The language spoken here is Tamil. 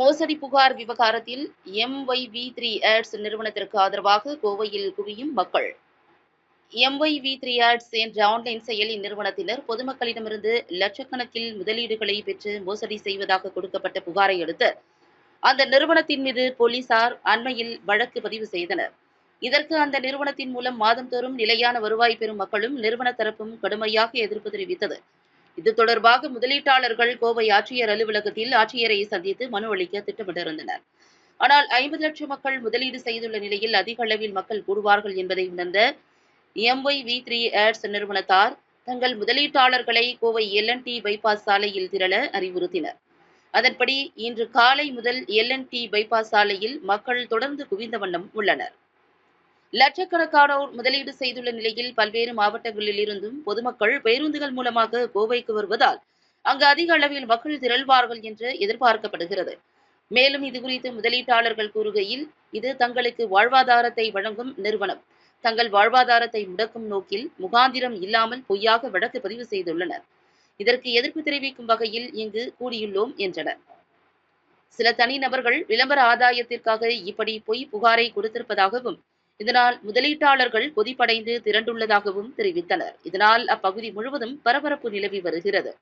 மோசடி புகார் விவகாரத்தில் எம்ஒய்வி த்ரீ ஆட்ஸ் நிறுவனத்திற்கு ஆதரவாக கோவையில் குவியும் மக்கள். எம்ஒய்வி த்ரீ ஆட்ஸ் என்ற ஆன்லைன் செயலி நிறுவனத்தினர் பொதுமக்களிடமிருந்து லட்சக்கணக்கில் முதலீடுகளை பெற்று மோசடி செய்வதாக கொடுக்கப்பட்ட புகாரை அடுத்து அந்த நிறுவனத்தின் மீது போலீசார் அண்மையில் வழக்கு பதிவு செய்தனர். இதற்கு அந்த நிறுவனத்தின் மூலம் மாதந்தோறும் நிலையான வருவாய் பெறும் மக்களும் நிறுவன தரப்பும் கடுமையாக எதிர்ப்பு தெரிவித்தது. இது தொடர்பாக முதலீட்டாளர்கள் கோவை ஆட்சியர் அலுவலகத்தில் ஆட்சியரை சந்தித்து மனு அளிக்க திட்டமிட்டிருந்தனர். ஆனால் ஐம்பது லட்சம் மக்கள் முதலீடு செய்துள்ள நிலையில் அதிக அளவில் மக்கள் கூடுவார்கள் என்பதை உணர்ந்த எம்ஒய் வி த்ரீ ஏர்ஸ் நிறுவனத்தார் தங்கள் முதலீட்டாளர்களை கோவை எல்என்டி பைபாஸ் சாலையில் திரள அறிவுறுத்தினர். அதன்படி இன்று காலை முதல் எல்என்டி பைபாஸ் சாலையில் மக்கள் தொடர்ந்து குவிந்த வண்ணம் உள்ளனர். லட்சக்கணக்கானோர் முதலீடு செய்துள்ள நிலையில் பல்வேறு மாவட்டங்களில் இருந்தும் பொதுமக்கள் பேருந்துகள் மூலமாக கோவைக்கு வருவதால் அங்கு அதிக அளவில் மக்கள் திரள்வார்கள் என்று எதிர்பார்க்கப்படுகிறது. மேலும் இதுகுறித்து முதலீட்டாளர்கள் கூறுகையில் இது தங்களுக்கு வாழ்வாதாரத்தை வழங்கும் நிறுவனம். தங்கள் வாழ்வாதாரத்தை முடக்கும் நோக்கில் முகாந்திரம் இல்லாமல் பொய்யாக வழக்கு பதிவு செய்துள்ளனர். இதற்கு எதிர்ப்பு தெரிவிக்கும் வகையில் இங்கு கூடியுள்ளோம் என்றனர். சில தனிநபர்கள் விளம்பர ஆதாயத்திற்காக இப்படி பொய் புகாரை கொடுத்திருப்பதாகவும் இதனால் முதலீட்டாளர்கள் கொதிப்படைந்து திரண்டுள்ளதாகவும் தெரிவித்தனர். இதனால் அப்பகுதி முழுவதும் பரபரப்பு நிலவி வருகிறது.